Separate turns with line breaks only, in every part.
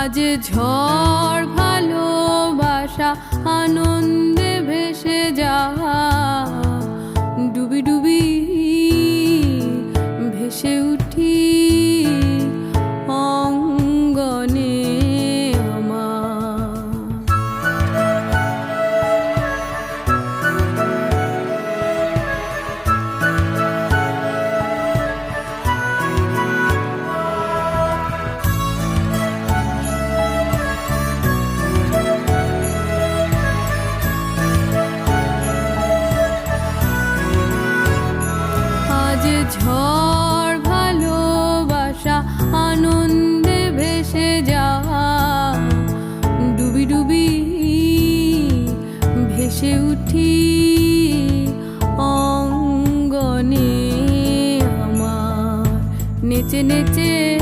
আজ ঝড় ভালোবাসা আনন্দে ভেসে যাওয়া। ঝড় ভালোবাসা আনন্দে ভেসে যাওয়া ডুবি ডুবি ভেসে উঠি অঙ্গনে আমার। নেচে নেচে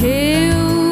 ঢেউ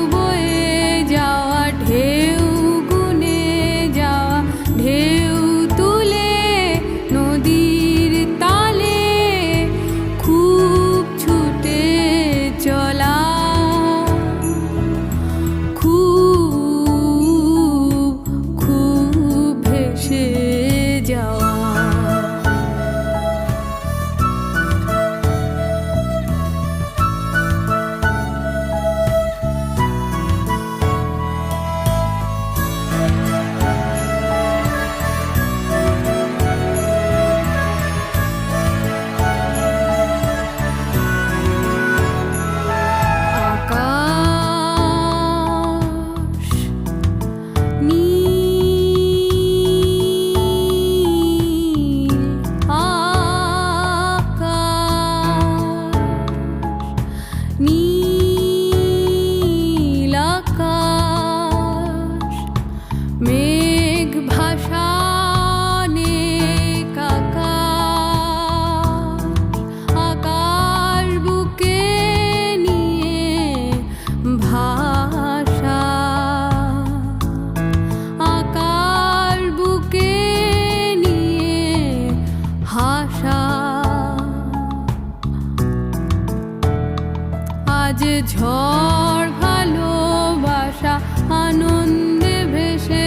ঝড় ভালোবাসা আনন্দে ভেসে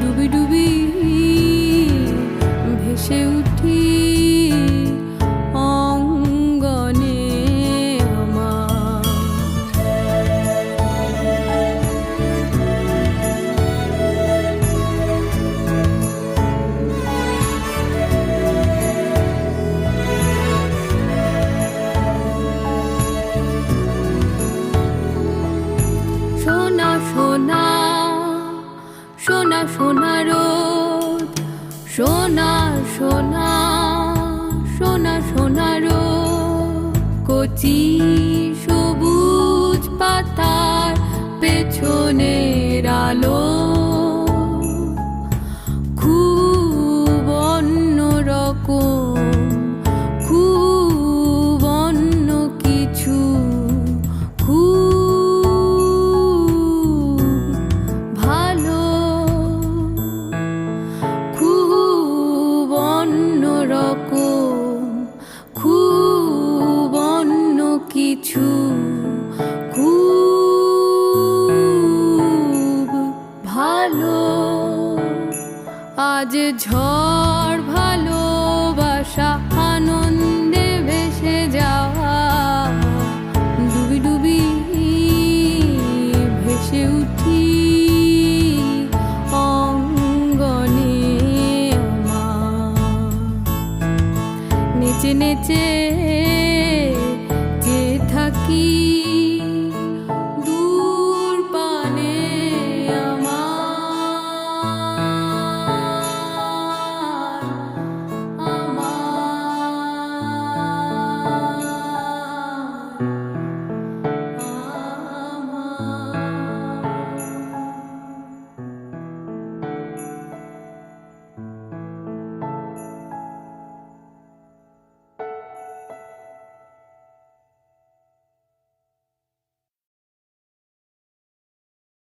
ডুবি ডুবি ভেসে উঠি। সোনা রোদ সোনা সোনা সোনা সোনা রোদ কচি ভালো, আজ ঝড় ভালোবাসা আনন্দে ভেসে যাওয়া, ডুবি ডুবি ভেসে উঠি অঙ্গনে আমার। নেচে নেচে